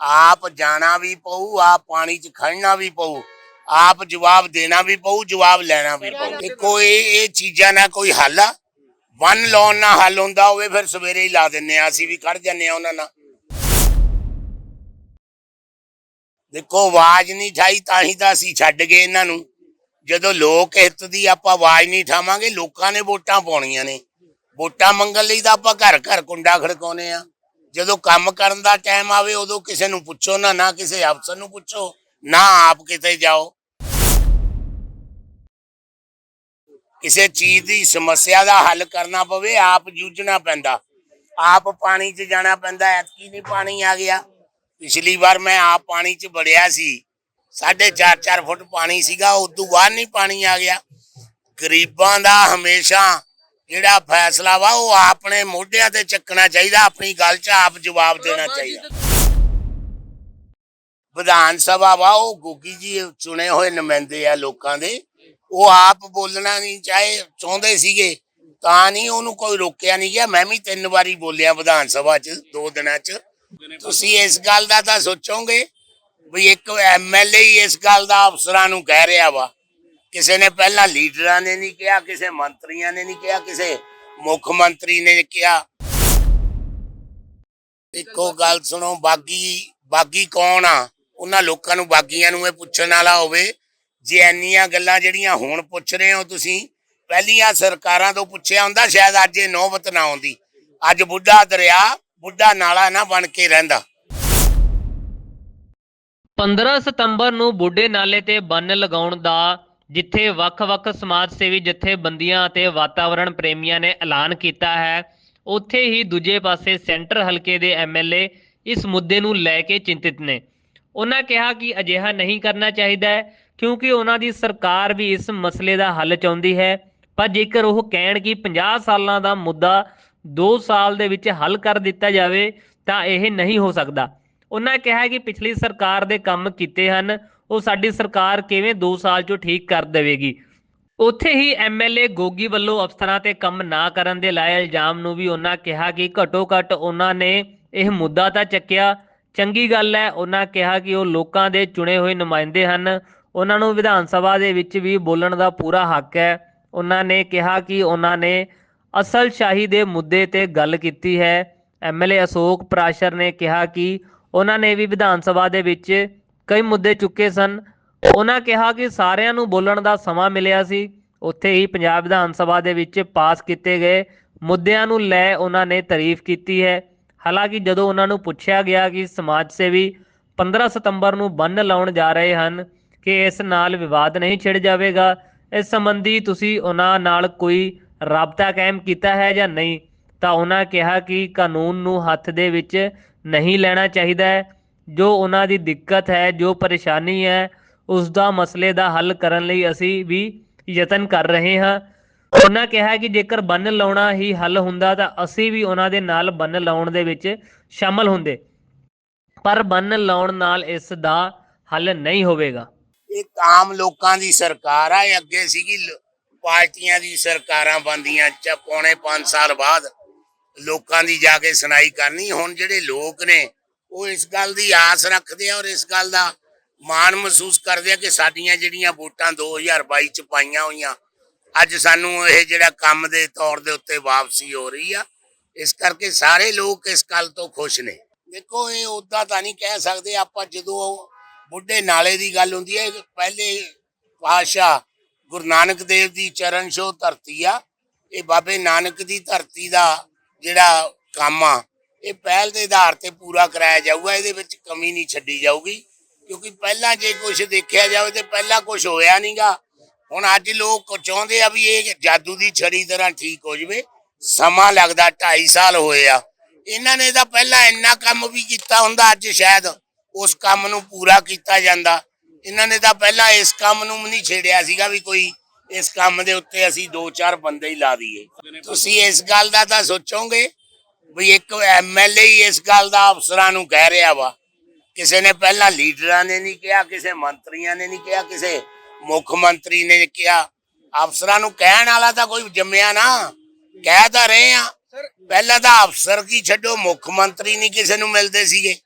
ਆਪ ਜਾਣਾ ਵੀ ਪਊ ਆਪ ਪਾਣੀ 'ਚ ਖੜਨਾ ਵੀ ਪਊ ਆਪ ਜਵਾਬ ਦੇਣਾ ਵੀ ਪਊ ਜਵਾਬ ਲੈਣਾ ਵੀ ਪਊ। ਦੇਖੋ ਇਹ ਇਹ ਚੀਜ਼ਾਂ ਦਾ ਕੋਈ ਹੱਲ ਆ। ਵਨ ਲਾਉਣ ਨਾਲ ਹੱਲ ਹੁੰਦਾ ਹੋਵੇ ਫਿਰ ਸਵੇਰੇ ਹੀ ਲਾ ਦਿੰਨੇ ਆ ਅਸੀਂ ਵੀ ਖੜ ਜੰਨੇ ਆ ਉਹਨਾਂ ਨਾਲ। ਦੇਖੋ ਆਵਾਜ਼ ਨਹੀਂ ਠਾਈ ਤਾਂ ਹੀ ਤਾਂ ਅਸੀਂ ਛੱਡ ਗਏ ਇਹਨਾਂ ਨੂੰ। ਜਦੋਂ ਲੋਕ ਹਿੱਤ ਦੀ ਆਪਾਂ ਆਵਾਜ਼ ਨਹੀਂ ਠਾਵਾਂਗੇ ਲੋਕਾਂ ਨੇ ਵੋਟਾਂ ਪਾਉਣੀਆਂ ਨੇ। ਵੋਟਾਂ ਮੰਗਣ ਲਈ ਤਾਂ ਆਪਾਂ ਘਰ ਘਰ ਕੁੰਡਾ ਖੜਕਾਉਨੇ ਆ ਜਦੋਂ ਕੰਮ ਕਰਨ ਦਾ ਟਾਈਮ ਆਵੇ, ਉਦੋਂ ਕਿਸੇ ਨੂੰ ਪੁੱਛੋ ਨਾ ਨਾ ਕਿਸੇ ਅਫਸਰ ਨੂੰ ਪੁੱਛੋ, ਨਾ ਆਪ ਕਿਤੇ ਜਾਓ। ਕਿਸੇ ਚੀਜ਼ ਦੀ ਸਮੱਸਿਆ ਦਾ ਹੱਲ ਕਰਨਾ ਪਵੇ, ਆਪ ਜੂਝਣਾ ਪੈਂਦਾ। ਆਪ ਪਾਣੀ 'ਚ ਜਾਣਾ ਪੈਂਦਾ, ਐਤਕੀ ਨਹੀਂ ਪਾਣੀ ਆ ਗਿਆ। ਪਿਛਲੀ ਵਾਰ ਮੈਂ ਆਪ ਪਾਣੀ 'ਚ ਵੜਿਆ ਸੀ। ਸਾਢੇ 4-4 ਫੁੱਟ ਪਾਣੀ ਸੀਗਾ, ਉਦੋਂ ਬਾਅਦ ਨਹੀਂ ਪਾਣੀ ਆ ਗਿਆ। ਗਰੀਬਾਂ ਦਾ ਹਮੇਸ਼ਾ ਜਿਹੜਾ ਫੈਸਲਾ ਵਾ ਉਹ ਆਪਣੇ ਮੋਢਿਆਂ ਤੇ ਚੱਕਣਾ ਚਾਹੀਦਾ ਆਪਣੀ ਗੱਲ 'ਚ ਆਪ ਜਵਾਬ ਦੇਣਾ ਚਾਹੀਦਾ। ਵਿਧਾਨ ਸਭਾ ਵਾ ਉਹ ਗੋਗੀ ਜੀ ਚੁਣੇ ਹੋਏ ਨੁਮਾਇੰਦੇ ਆ ਲੋਕਾਂ ਦੇ। ਉਹ ਆਪ ਬੋਲਣਾ ਨਹੀਂ ਚਾਹੇ ਚਾਹੁੰਦੇ ਸੀਗੇ ਤਾਂ ਨਹੀਂ ਉਹਨੂੰ ਕੋਈ ਰੋਕਿਆ ਨਹੀਂ ਗਿਆ। ਮੈਂ ਵੀ ਤਿੰਨ ਵਾਰੀ ਬੋਲਿਆ ਵਿਧਾਨ ਸਭਾ 'ਚ ਦੋ ਦਿਨਾਂ 'ਚ। ਤੁਸੀਂ ਇਸ ਗੱਲ ਦਾ ਤਾਂ ਸੋਚੋਗੇ ਵੀ ਇੱਕ ਐਮਐਲਏ ਇਸ ਗੱਲ ਦਾ ਅਫਸਰਾਂ ਨੂੰ ਕਹਿ ਰਿਹਾ ਵਾ। ਕਿਸੇ ਨੇ ਪਹਿਲਾਂ ਲੀਡਰਾਂ ਨੇ ਨਹੀਂ ਕਿਹਾ, ਕਿਸੇ ਮੰਤਰੀਆਂ ਨੇ ਨਹੀਂ ਕਿਹਾ, ਕਿਸੇ ਮੁੱਖ ਮੰਤਰੀ ਨੇ ਕਿਹਾ। ਇੱਕੋ ਗੱਲ ਸੁਣੋ, ਬਾਗੀ ਬਾਗੀ ਕੌਣ ਆ? ਉਹਨਾਂ ਲੋਕਾਂ ਨੂੰ, ਬਾਗੀਆਂ ਨੂੰ ਇਹ ਪੁੱਛਣ ਵਾਲਾ ਹੋਵੇ। ਜੇ ਇੰਨੀਆਂ ਗੱਲਾਂ ਜਿਹੜੀਆਂ ਹੁਣ ਪੁੱਛ ਰਹੇ ਹੋ ਤੁਸੀਂ, ਪਹਿਲੀਆਂ ਸਰਕਾਰਾਂ ਤੋਂ ਪੁੱਛਿਆ ਹੁੰਦਾ, ਸ਼ਾਇਦ ਅੱਜ ਇਹ ਨੌਬਤ ਨਾ ਆਉਂਦੀ। ਅੱਜ ਬੁੱਢਾ ਦਰਿਆ, ਬੁੱਢਾ ਨਾਲਾ ਨਾ ਬਣ ਕੇ ਰਹਿੰਦਾ। 15 ਸਤੰਬਰ ਨੂੰ ਬੁੱਢੇ ਨਾਲੇ ਤੇ ਬੰਨ ਲਗਾਉਣ ਦਾ ਜਿੱਥੇ ਵੱਖ-ਵੱਖ ਸਮਾਜ ਸੇਵੀ ਜਥੇਬੰਦੀਆਂ ਅਤੇ ਵਾਤਾਵਰਣ ਪ੍ਰੇਮੀਆਂ ਨੇ ਐਲਾਨ ਕੀਤਾ ਹੈ, ਉੱਥੇ ਹੀ ਦੂਜੇ ਪਾਸੇ ਸੈਂਟਰ ਹਲਕੇ ਦੇ ਐਮਐਲਏ ਇਸ ਮੁੱਦੇ ਨੂੰ ਲੈ ਕੇ ਚਿੰਤਿਤ ਨੇ। ਉਹਨਾਂ ਕਿਹਾ ਕਿ ਅਜਿਹਾ ਨਹੀਂ ਕਰਨਾ ਚਾਹੀਦਾ ਹੈ, ਕਿਉਂਕਿ ਉਹਨਾਂ ਦੀ ਸਰਕਾਰ ਵੀ ਇਸ ਮਸਲੇ ਦਾ ਹੱਲ ਚਾਹੁੰਦੀ ਹੈ। ਪਰ ਜੇਕਰ ਉਹ ਕਹਿਣ ਕਿ 50 ਸਾਲਾਂ ਦਾ ਮੁੱਦਾ 2 ਸਾਲ ਦੇ ਵਿੱਚ ਹੱਲ ਕਰ ਦਿੱਤਾ ਜਾਵੇ, ਤਾਂ ਇਹ ਨਹੀਂ ਹੋ ਸਕਦਾ। ਉਹਨਾਂ ਕਿਹਾ ਕਿ ਪਿਛਲੀ ਸਰਕਾਰ ਦੇ ਕੰਮ ਕੀਤੇ ਹਨ ਉਹ ਸਾਡੀ ਸਰਕਾਰ ਕਿਵੇਂ 2 ਸਾਲ 'ਚੋਂ ਠੀਕ ਕਰ ਦੇਵੇਗੀ? ਉੱਥੇ ਹੀ ਐਮਐਲਏ ਗੋਗੀ ਵੱਲੋਂ ਅਫਸਰਾਂ ਤੇ ਕੰਮ ਨਾ ਕਰਨ ਦੇ ਲਾਏ ਇਲਜ਼ਾਮ ਨੂੰ ਵੀ ਉਹਨਾਂ ਕਿਹਾ ਕਿ ਘੱਟੋ ਘੱਟ ਉਹਨਾਂ ਨੇ ਇਹ ਮੁੱਦਾ ਤਾਂ ਚੱਕਿਆ। ਚੰਗੀ ਗੱਲ ਹੈ, ਉਹਨਾਂ ਕਿਹਾ ਕਿ ਉਹ ਲੋਕਾਂ ਦੇ ਚੁਣੇ ਹੋਏ ਨੁਮਾਇੰਦੇ ਹਨ। ਉਹਨਾਂ ਨੂੰ ਵਿਧਾਨ ਸਭਾ ਦੇ ਵਿੱਚ ਵੀ ਬੋਲਣ ਦਾ ਪੂਰਾ ਹੱਕ ਹੈ। ਉਹਨਾਂ ਨੇ ਕਿਹਾ ਕਿ ਉਹਨਾਂ ਨੇ ਅਸਲ ਸ਼ਾਹੀ ਦੇ ਮੁੱਦੇ ਤੇ ਗੱਲ ਕੀਤੀ ਹੈ। ਐਮਐਲਏ ਅਸ਼ੋਕ ਪ੍ਰਾਸ਼ਰ ਨੇ ਕਿਹਾ ਕਿ ਉਹਨਾਂ ਨੇ ਵੀ ਵਿਧਾਨ ਸਭਾ ਦੇ ਵਿੱਚ ਕਈ ਮੁੱਦੇ ਚੁੱਕੇ ਸਨ। ਉਹਨਾਂ ਕਿਹਾ ਕਿ ਸਾਰਿਆਂ ਨੂੰ ਬੋਲਣ ਦਾ ਸਮਾਂ ਮਿਲਿਆ ਸੀ। ਉੱਥੇ ਹੀ ਪੰਜਾਬ ਵਿਧਾਨ ਸਭਾ ਦੇ ਵਿੱਚ ਪਾਸ ਕੀਤੇ ਗਏ ਮੁੱਦਿਆਂ ਨੂੰ ਲੈ ਉਹਨਾਂ ਨੇ ਤਾਰੀਫ ਕੀਤੀ ਹੈ। ਹਾਲਾਂਕਿ ਜਦੋਂ ਉਹਨਾਂ ਨੂੰ ਪੁੱਛਿਆ ਗਿਆ ਕਿ ਸਮਾਜ ਸੇਵੀ 15 ਸਤੰਬਰ ਨੂੰ ਬੰਨ ਲਾਉਣ ਜਾ ਰਹੇ ਹਨ ਕਿ ਇਸ ਨਾਲ ਵਿਵਾਦ ਨਹੀਂ ਛਿੜ ਜਾਵੇਗਾ, ਇਸ ਸੰਬੰਧੀ ਤੁਸੀਂ ਉਹਨਾਂ ਨਾਲ ਕੋਈ ਰਾਬਤਾ ਕਾਇਮ ਕੀਤਾ ਹੈ ਜਾਂ ਨਹੀਂ, ਤਾਂ ਉਹਨਾਂ ਕਿਹਾ ਕਿ ਕਾਨੂੰਨ ਨੂੰ ਹੱਥ ਦੇ ਵਿੱਚ ਨਹੀਂ ਲੈਣਾ ਚਾਹੀਦਾ ਹੈ। ਜੋ ਉਹਨਾਂ ਦੀ ਦਿੱਕਤ ਹੈ, ਜੋ ਪਰੇਸ਼ਾਨੀ ਹੈ ਉਸ ਦਾ ਮਸਲੇ ਦਾ ਹੱਲ ਕਰਨ ਲਈ ਅਸੀਂ ਵੀ ਯਤਨ ਕਰ ਰਹੇ ਹਾਂ। ਉਹਨਾਂ ਕਿਹਾ ਕਿ ਜੇਕਰ ਬੰਨ ਲਾਉਣਾ ਹੀ ਹੱਲ ਹੁੰਦਾ ਤਾਂ ਅਸੀਂ ਵੀ ਉਹਨਾਂ ਦੇ ਨਾਲ ਬੰਨ ਲਾਉਣ ਦੇ ਵਿੱਚ ਸ਼ਾਮਲ ਹੁੰਦੇ। ਪਰ ਬੰਨ ਲਾਉਣ ਨਾਲ ਇਸ ਦਾ ਹੱਲ ਨਹੀਂ ਹੋਵੇਗਾ। ਇਹ ਆਮ ਲੋਕਾਂ ਦੀ ਸਰਕਾਰ ਆ, ਇਹ ਅੱਗੇ ਸੀਗੀ ਪਾਰਟੀਆਂ ਦੀ ਸਰਕਾਰਾਂ ਬੰਦੀਆਂ ਚ, ਪੌਣੇ 5 ਸਾਲ ਬਾਅਦ ਲੋਕਾਂ ਦੀ ਜਾ ਕੇ ਸੁਣਾਈ ਕਰਨੀ। ਹੁਣ ਜਿਹੜੇ ਲੋਕ ਨੇ ਉਹ ਇਸ ਗੱਲ ਦੀ ਆਸ ਰੱਖਦੇ ਆ ਔਰ ਇਸ ਗੱਲ ਦਾ ਮਾਣ ਮਹਿਸੂਸ ਕਰਦੇ ਆ ਕਿ ਸਾਡੀਆਂ ਜਿਹੜੀਆਂ ਵੋਟਾਂ 2022 ਚ ਪਾਈਆਂ ਹੋਈਆਂ, ਅੱਜ ਸਾਨੂੰ ਇਹ ਜਿਹੜਾ ਕੰਮ ਦੇ ਤੌਰ ਦੇ ਉੱਤੇ ਵਾਪਸੀ ਹੋ ਰਹੀ ਆ। ਇਸ ਕਰਕੇ ਸਾਰੇ ਲੋਕ ਇਸ ਗੱਲ ਤੋਂ ਖੁਸ਼ ਨੇ। ਦੇਖੋ, ਇਹ ਉਦਾਂ ਤਾਂ ਨਹੀਂ ਕਹਿ ਸਕਦੇ ਆਪਾਂ ਜਦੋਂ ਬੁੱਢੇ ਨਾਲੇ ਦੀ ਗੱਲ ਹੁੰਦੀ ਹੈ, ਪਹਿਲੇ ਪਾਸ਼ਾ ਗੁਰੂ ਨਾਨਕ ਦੇਵ ਦੀ ਚਰਨ ਛੋਹ ਧਰਤੀ ਆ, ਇਹ ਬਾਬੇ ਨਾਨਕ ਦੀ ਧਰਤੀ ਦਾ ਜਿਹੜਾ ਕੰਮ ਆ ਇਹ ਪਹਿਲ ਦੇ ਆਧਾਰ ਤੇ ਪੂਰਾ ਕਰਾਇਆ ਜਾਊਗਾ, ਇਹਦੇ ਵਿੱਚ ਕਮੀ ਨਹੀਂ ਛੱਡੀ ਜਾਊਗੀ। ਕਿਉਂਕਿ ਪਹਿਲਾਂ ਜੇ ਕੁਝ ਦੇਖਿਆ ਜਾਵੇ ਤੇ ਪਹਿਲਾਂ ਕੁਝ ਹੋਇਆ ਨਹੀਂਗਾ ਹੁਣ ਅੱਜ ਲੋਕ ਚਾਹੁੰਦੇ ਆ ਵੀ ਇਹ ਜਾਦੂ ਦੀ ਛੜੀ ਤਰ੍ਹਾਂ ਠੀਕ ਹੋ ਜਵੇ। ਸਮਾਂ ਲੱਗਦਾ 2.5 ਸਾਲ ਹੋਏ ਆ। ਇਹਨਾਂ ਨੇ ਤਾਂ ਪਹਿਲਾਂ ਇੰਨਾ ਕੰਮ ਵੀ ਕੀਤਾ ਹੁੰਦਾ, ਅੱਜ ਸ਼ਾਇਦ ਉਸ ਕੰਮ ਨੂੰ ਪੂਰਾ ਕੀਤਾ ਜਾਂਦਾ। ਇਹਨਾਂ ਨੇ ਤਾਂ ਪਹਿਲਾਂ ਇਸ ਕੰਮ ਨੂੰ ਵੀ ਨਹੀਂ ਛੇੜਿਆ ਸੀਗਾ ਵੀ ਕੋਈ ਇਸ ਕੰਮ ਦੇ ਉੱਤੇ ਅਸੀਂ ਦੋ ਚਾਰ ਬੰਦੇ ਹੀ ਲਾ ਦਈਏ। ਤੁਸੀਂ ਇਸ ਗੱਲ ਦਾ ਤਾਂ ਸੋਚੋਗੇ ਵੀ ਇੱਕ ਐਮਐਲਏ ਹੀ ਇਸ ਗੱਲ ਦਾ ਅਫਸਰਾਂ ਨੂੰ ਕਹਿ ਰਿਹਾ ਵਾ। ਕਿਸੇ ਨੇ ਪਹਿਲਾਂ ਲੀਡਰਾਂ ਨੇ ਨਹੀਂ ਕਿਹਾ ਕਿਸੇ ਮੰਤਰੀਆਂ ਨੇ ਨਹੀਂ ਕਿਹਾ ਕਿਸੇ ਮੁੱਖ ਮੰਤਰੀ ਨੇ ਕਿਹਾ। ਅਫਸਰਾਂ ਨੂੰ ਕਹਿਣ ਵਾਲਾ ਤਾਂ ਕੋਈ ਜੰਮਿਆ ਨਾ। ਕਹਿ ਤਾਂ ਰਹੇ ਆ। ਪਹਿਲਾਂ ਤਾਂ ਅਫਸਰ ਕੀ ਛੱਡੋ ਮੁੱਖ ਮੰਤਰੀ ਨਹੀਂ ਕਿਸੇ ਨੂੰ ਮਿਲਦੇ ਸੀਗੇ।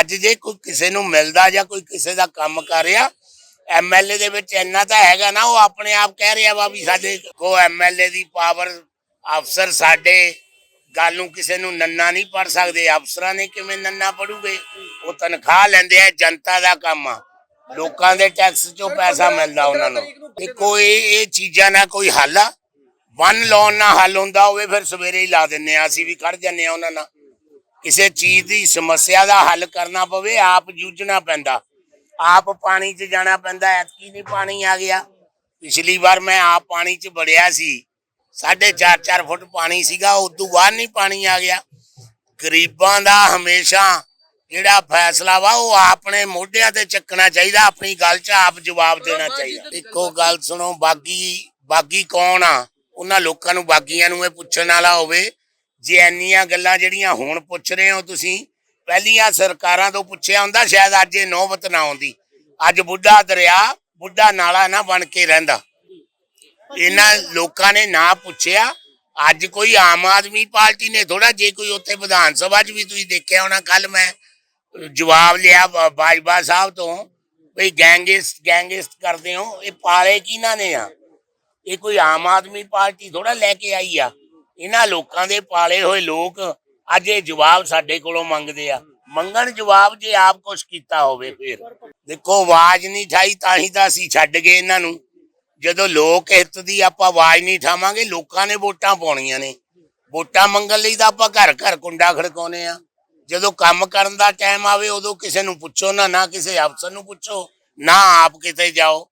ਅੱਜ ਜੇ ਕੋਈ ਕਿਸੇ ਨੂੰ ਮਿਲਦਾ ਜਾਂ ਕੋਈ ਕਿਸੇ ਦਾ ਕੰਮ ਕਰ ਰਿਹਾ ਐਮਐਲਏ ਦੇ ਵਿੱਚ ਇੰਨਾ ਤਾਂ ਹੈਗਾ ਨਾ ਉਹ ਆਪਣੇ ਆਪ ਕਹਿ ਰਿਹਾ ਵਾ ਵੀ ਸਾਡੇ ਕੋ ਐਮਐਲਏ ਦੀ ਪਾਵਰ ਅਫਸਰ ਸਾਡੇ ਗੱਲ ਨੂੰ ਕਿਸੇ ਨੂੰ ਨੰਨਾ ਨਹੀਂ ਪੜ ਸਕਦੇ ਅਫਸਰਾਂ ਨੇ ਕਿਵੇਂ ਨੰਨਾ ਪੜੂਗੇ ਉਹ ਤਨਖਾਹ ਲੈਂਦੇ ਆ ਜਨਤਾ ਦਾ ਕੰਮ ਆ। ਲੋਕਾਂ ਦੇ ਟੈਕਸ ਚੋਂ ਪੈਸਾ ਮਿਲਦਾ ਉਹਨਾਂ ਨੂੰ। ਦੇਖੋ ਇਹ ਇਹ ਚੀਜ਼ਾਂ ਨਾਲ ਕੋਈ ਹੱਲ ਆ। ਵਨ ਲਾਉਣ ਨਾਲ ਹੱਲ ਹੁੰਦਾ ਹੋਵੇ ਫਿਰ ਸਵੇਰੇ ਹੀ ਲਾ ਦਿੰਨੇ ਆ। ਅਸੀਂ ਵੀ ਖੜ ਜੰਨੇ ਆ ਉਹਨਾਂ ਨਾਲ। ਕਿਸੇ ਚੀਜ਼ ਦੀ ਸਮੱਸਿਆ ਦਾ ਹੱਲ ਕਰਨਾ ਪਵੇ ਆਪ ਜੂਝਣਾ ਪੈਂਦਾ। ਆਪ ਪਾਣੀ 'ਚ ਜਾਣਾ ਪੈਂਦਾ ਐਤਕੀ ਨਹੀਂ ਪਾਣੀ ਆ ਗਿਆ। ਪਿਛਲੀ ਵਾਰ ਮੈਂ ਆਪ ਪਾਣੀ 'ਚ ਵੜਿਆ ਸੀ। ਸਾਢੇ ਚਾਰ 4 ਫੁੱਟ ਪਾਣੀ ਸੀਗਾ ਉਦੋਂ ਬਾਅਦ ਨਹੀਂ ਪਾਣੀ ਆ ਗਿਆ। ਗਰੀਬਾਂ ਦਾ ਹਮੇਸ਼ਾ ਜਿਹੜਾ ਫੈਸਲਾ ਵਾ ਉਹ ਆਪਣੇ ਮੋਢਿਆਂ ਤੇ ਚੱਕਣਾ ਚਾਹੀਦਾ ਆਪਣੀ ਗੱਲ 'ਚ ਆਪ ਜਵਾਬ ਦੇਣਾ ਚਾਹੀਦਾ। ਇੱਕੋ ਗੱਲ ਸੁਣੋ ਬਾਗੀ ਬਾਗੀ ਕੌਣ ਆ? ਉਹਨਾਂ ਲੋਕਾਂ ਨੂੰ ਬਾਗੀਆਂ ਨੂੰ ਇਹ ਪੁੱਛਣ ਵਾਲਾ ਹੋਵੇ ਜੇ ਇੰਨੀਆਂ ਗੱਲਾਂ ਜਿਹੜੀਆਂ ਹੁਣ ਪੁੱਛ ਰਹੇ ਹੋ ਤੁਸੀਂ ਪਹਿਲੀਆਂ ਸਰਕਾਰਾਂ ਤੋਂ ਪੁੱਛਿਆ ਹੁੰਦਾ ਸ਼ਾਇਦ ਅੱਜ ਇਹ ਨੌਬਤ ਨਾ ਆਉਂਦੀ। ਅੱਜ ਬੁੱਢਾ ਦਰਿਆ ਬੁੱਢਾ ਨਾਲਾ ਨਾ ਬਣ ਕੇ ਰਹਿੰਦਾ। ਇਹਨਾਂ ਲੋਕਾਂ ਨੇ ਨਾ ਪੁੱਛਿਆ। ਅੱਜ ਕੋਈ ਆਮ ਆਦਮੀ ਪਾਰਟੀ ਨੇ ਥੋੜਾ ਜੇ ਕੋਈ ਉੱਥੇ ਵਿਧਾਨ ਸਭਾ 'ਚ ਵੀ ਤੁਸੀਂ ਦੇਖਿਆ ਹੋਣਾ ਕੱਲ ਮੈਂ ਜਵਾਬ ਲਿਆ ਬ- ਬਾਜਵਾ ਸਾਹਿਬ ਤੋਂ ਵੀ ਗੈਂਗਿਸਟ ਗੈਂਗਿਸਟ ਕਰਦੇ ਹੋ, ਇਹ ਪਾਲੇ ਕਿਹਨਾਂ ਨੇ ਆ? ਇਹ ਕੋਈ ਆਮ ਆਦਮੀ ਪਾਰਟੀ ਥੋੜਾ ਲੈ ਕੇ ਆਈ ਆ। ਇਹਨਾਂ ਲੋਕਾਂ ਦੇ ਪਾਲੇ ਹੋਏ ਲੋਕ ਅੱਜ ਇਹ ਜਵਾਬ ਸਾਡੇ ਕੋਲੋਂ ਮੰਗਦੇ ਆ। ਮੰਗਣ ਜਵਾਬ ਜੇ ਆਪ ਕੁਛ ਕੀਤਾ ਹੋਵੇ ਫਿਰ। ਦੇਖੋ ਆਵਾਜ਼ ਨਹੀਂ ਠਾਈ, ਤਾਂ ਹੀ ਤਾਂ ਅਸੀਂ ਛੱਡ ਗਏ ਇਹਨਾਂ ਨੂੰ। ਜਦੋਂ ਲੋਕ ਹਿੱਤ ਦੀ ਆਪਾਂ ਆਵਾਜ਼ ਨਹੀਂ ਠਾਵਾਂਗੇ ਲੋਕਾਂ ਨੇ ਵੋਟਾਂ ਪਾਉਣੀਆਂ ਨੇ। ਵੋਟਾਂ ਮੰਗਣ ਲਈ ਤਾਂ ਆਪਾਂ ਘਰ ਘਰ ਕੁੰਡਾ ਖੜਕਾਉਨੇ ਆ ਜਦੋਂ ਕੰਮ ਕਰਨ ਦਾ ਟਾਈਮ ਆਵੇ, ਉਦੋਂ ਕਿਸੇ ਨੂੰ ਪੁੱਛੋ ਨਾ ਨਾ ਕਿਸੇ ਅਫਸਰ ਨੂੰ ਪੁੱਛੋ, ਨਾ ਆਪ ਕਿਤੇ ਜਾਓ।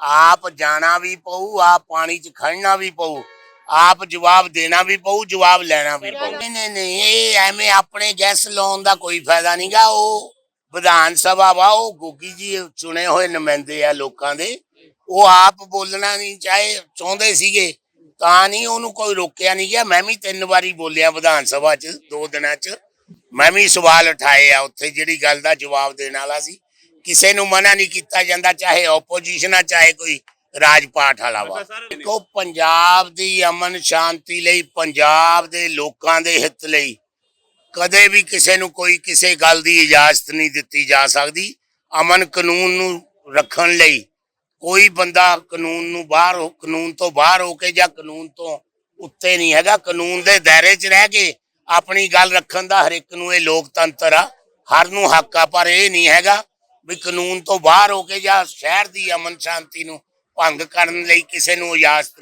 ਆਪ ਜਾਣਾ ਵੀ ਪਊ, ਆਪ ਪਾਣੀ 'ਚ ਖੜਨਾ ਵੀ ਪਊ, ਆਪ ਜਵਾਬ ਦੇਣਾ ਵੀ ਪਊ, ਜਵਾਬ ਲੈਣਾ ਵੀ ਪਊ। ਨਹੀਂ ਨਹੀਂ ਇਹ ਐਵੇਂ ਆਪਣੇ ਗੈਸ ਲਾਉਣ ਦਾ ਕੋਈ ਫਾਇਦਾ ਨਹੀਂਗਾ ਉਹ ਵਿਧਾਨ ਸਭਾ ਵਾ, ਉਹ ਗੋਗੀ ਜੀ ਚੁਣੇ ਹੋਏ ਨੁਮਾਇੰਦੇ ਆ ਲੋਕਾਂ ਦੇ। ਉਹ ਆਪ ਬੋਲਣਾ ਨਹੀਂ ਚਾਹੇ ਚਾਹੁੰਦੇ ਸੀਗੇ ਤਾਂ ਨਹੀਂ ਉਹਨੂੰ ਕੋਈ ਰੋਕਿਆ ਨਹੀਂ ਗਿਆ। ਮੈਂ ਵੀ ਤਿੰਨ ਵਾਰੀ ਬੋਲਿਆ ਵਿਧਾਨ ਸਭਾ 'ਚ ਦੋ ਦਿਨਾਂ 'ਚ। ਮੈਂ ਵੀ ਸਵਾਲ ਉਠਾਏ ਆ ਉੱਥੇ ਜਿਹੜੀ ਗੱਲ ਦਾ ਜਵਾਬ ਦੇਣ ਵਾਲਾ ਸੀ। ਕਿਸੇ ਨੂੰ ਮਨਾ ਨਹੀਂ ਕੀਤਾ ਜਾਂਦਾ ਚਾਹੇ ਆਪੋਜੀਸ਼ਨ ਆ ਚਾਹੇ ਕੋਈ ਰਾਜ ਪਾਠ ਵਾਲਾ ਵਾ। ਦੇਖੋ ਪੰਜਾਬ ਦੀ ਅਮਨ ਸ਼ਾਂਤੀ ਲਈ ਪੰਜਾਬ ਦੇ ਲੋਕਾਂ ਦੇ ਹਿੱਤ ਲਈ ਕਦੇ ਵੀ ਕਿਸੇ ਨੂੰ ਕੋਈ ਕਿਸੇ ਗੱਲ ਦੀ ਇਜਾਜ਼ਤ ਨਹੀਂ ਦਿੱਤੀ ਜਾ ਸਕਦੀ। ਅਮਨ ਕਾਨੂੰਨ ਨੂੰ ਰੱਖਣ ਲਈ ਕੋਈ ਬੰਦਾ ਕਾਨੂੰਨ ਨੂੰ ਬਾਹਰ ਹੋ ਕਾਨੂੰਨ ਤੋਂ ਬਾਹਰ ਹੋ ਕੇ ਜਾਂ ਕਾਨੂੰਨ ਤੋਂ ਉੱਤੇ ਨਹੀਂ ਹੈਗਾ, ਕਾਨੂੰਨ ਦੇ ਦਾਇਰੇ 'ਚ ਰਹਿ ਕੇ ਆਪਣੀ ਗੱਲ ਰੱਖਣ ਦਾ ਹਰ ਇੱਕ ਨੂੰ ਇਹ ਲੋਕਤੰਤਰ ਆ। ਹਰ ਨੂੰ ਹੱਕ ਆ, ਪਰ ਇਹ ਨਹੀਂ ਹੈਗਾ ਵੀ ਕਾਨੂੰਨ ਤੋਂ ਬਾਹਰ ਹੋ ਕੇ ਜਾਂ ਸ਼ਹਿਰ ਦੀ ਅਮਨ ਸ਼ਾਂਤੀ ਨੂੰ ਭੰਗ ਕਰਨ ਲਈ ਕਿਸੇ ਨੂੰ ਇਜਾਜ਼ਤ